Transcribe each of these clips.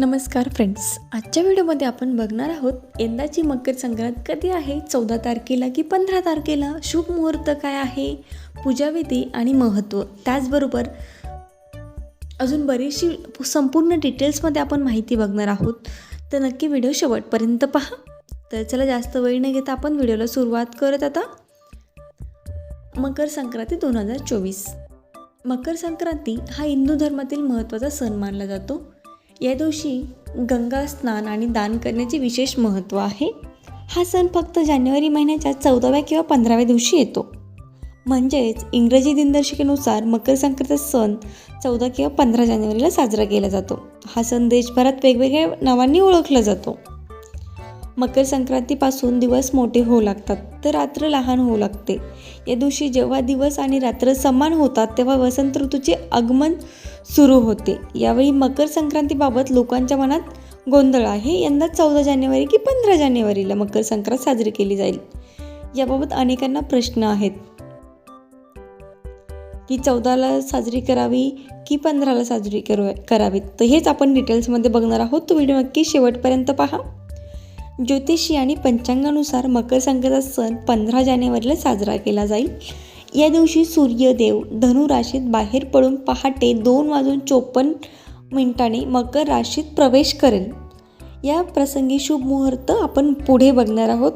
नमस्कार फ्रेंड्स आजच्या व्हिडिओमध्ये आपण बघणार आहोत यंदाची मकर संक्रांत कधी आहे चौदा तारखेला की पंधरा तारखेला शुभ मुहूर्त काय आहे पूजाविधी आणि महत्त्व त्याचबरोबर अजून बरीचशी संपूर्ण डिटेल्समध्ये आपण माहिती बघणार आहोत. तर नक्की व्हिडिओ शेवटपर्यंत पहा. तर चला जास्त वेळ न घेता आपण व्हिडिओला सुरुवात करत आता. मकर संक्रांती दोन हजार चोवीस. मकर संक्रांती हा हिंदू धर्मातील महत्त्वाचा सण मानला जातो. या दिवशी गंगा स्नान आणि दान करण्याचे विशेष महत्त्व आहे. हा सण फक्त जानेवारी महिन्याच्या चौदाव्या किंवा पंधराव्या दिवशी येतो. म्हणजेच इंग्रजी दिनदर्शिकेनुसार मकर संक्रांत सण चौदा किंवा पंधरा जानेवारीला साजरा केला जातो. हा सण देशभरात वेगवेगळ्या नावांनी ओळखला जातो. मकर संक्रांतीपासून दिवस मोठे होऊ लागतात तर रात्र लहान होऊ लागते. या दिवशी जेव्हा दिवस आणि रात्र समान होतात तेव्हा वसंत ऋतूचे आगमन सुरू होते. यावेळी मकर संक्रांतीबाबत लोकांच्या मनात गोंधळ आहे. यंदा चौदा जानेवारी की पंधरा जानेवारीला मकर संक्रांत साजरी केली जाईल. याबाबत अनेकांना प्रश्न आहेत. की चौदाला साजरी करावी की पंधराला साजरी करू करावी तर हेच आपण डिटेल्समध्ये बघणार आहोत. तो व्हिडिओ नक्की शेवटपर्यंत पहा. ज्योतिषी आणि पंचांगानुसार मकर संक्रांत सण पंधरा जानेवारीला साजरा केला जाईल. या दिवशी सूर्यदेव धनु राशीत बाहेर पडून पहाटे दोन वाजून चोपन्न मिनिटांनी मकर राशीत प्रवेश करेल. या प्रसंगी शुभ मुहूर्त आपण पुढे बघणार आहोत.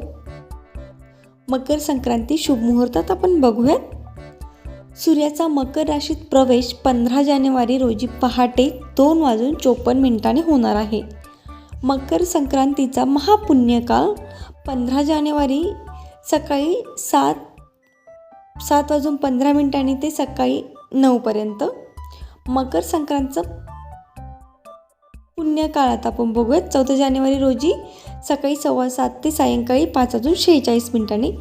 मकर संक्रांती शुभ मुहूर्तात आपण बघूयात. सूर्याचा मकर राशीत प्रवेश पंधरा जानेवारी रोजी पहाटे दोन वाजून चोपन्न मिनिटाने होणार आहे. मकर संक्रांतीचा महापुण्यकाळ पंधरा जानेवारी सकाळी सात सात वाजून पंधरा मिनिटांनी ते सकाळी नऊपर्यंत. मकर संक्रांतचं पुण्यकाळात आपण बघूयात. चौदा जानेवारी रोजी सकाळी सव्वा सात ते सायंकाळी पाच वाजून शेहेचाळीस मिनिटांनी.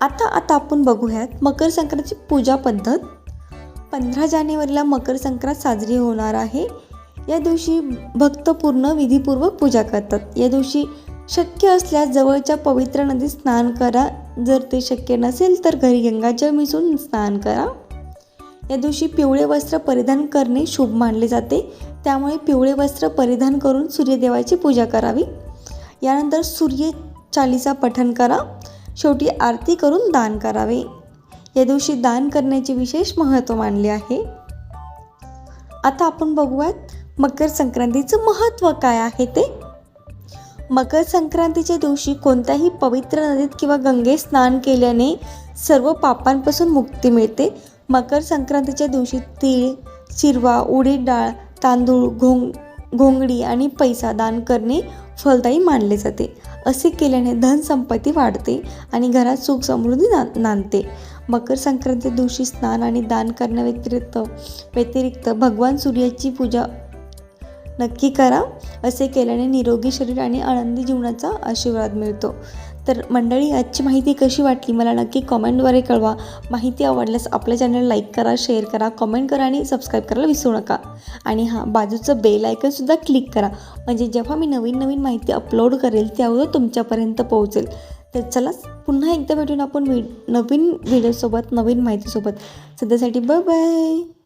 आता आता आपण बघूयात मकर संक्रांतची पूजा पद्धत. पंधरा जानेवारीला मकर संक्रांत साजरी होणार आहे. या दिवशी भक्त पूर्ण विधीपूर्वक पूजा करतात. या दिवशी शक्य असल्यास जवळच्या पवित्र नदीत स्नान करा. जर ते शक्य नसेल तर घरी गंगाजल मिसळून स्नान करा. या दिवशी पिवळे वस्त्र परिधान करणे शुभ मानले जाते. त्यामुळे पिवळे वस्त्र परिधान करून सूर्यदेवाची पूजा करावी. यानंतर सूर्य चालीचा पठण करा. शेवटी आरती करून दान करावे. या दिवशी दान करण्याचे विशेष महत्त्व मानले आहे. आता आपण बघूयात मकर संक्रांतीचं महत्त्व काय आहे ते. मकर संक्रांतीच्या दिवशी कोणत्याही पवित्र नदीत किंवा गंगेत स्नान केल्याने सर्व पापांपासून मुक्ती मिळते. मकर संक्रांतीच्या दिवशी तीळ चिरवा उडीद डाळ तांदूळ घोंग घोंगडी आणि पैसा दान करणे फलदायी मानले जाते. असे केल्याने धनसंपत्ती वाढते आणि घरात सुख समृद्धी ना नांदते. मकर संक्रांती दिवशी स्नान आणि दान करण्याव्यतिरिक्त व्यतिरिक्त भगवान सूर्याची पूजा नक्की करा. असे केल्याने निरोगी शरीर आणि आनंदी जीवनाचा आशीर्वाद मिळतो. तर मंडळी आजची माहिती कशी वाटली मला नक्की कॉमेंटद्वारे कळवा. माहिती आवडल्यास आपल्या चॅनल लाईक करा शेअर करा कॉमेंट करा आणि सबस्क्राईब करायला विसरू नका. आणि हां बाजूचं बेल आयकनसुद्धा क्लिक करा. म्हणजे जेव्हा मी नवीन नवीन माहिती अपलोड करेल त्यावर तुमच्यापर्यंत पोहोचेल. तर चला पुन्हा एकदा भेटून आपण वि नवीन व्हिडिओसोबत नवीन माहितीसोबत. सध्यासाठी बाय बाय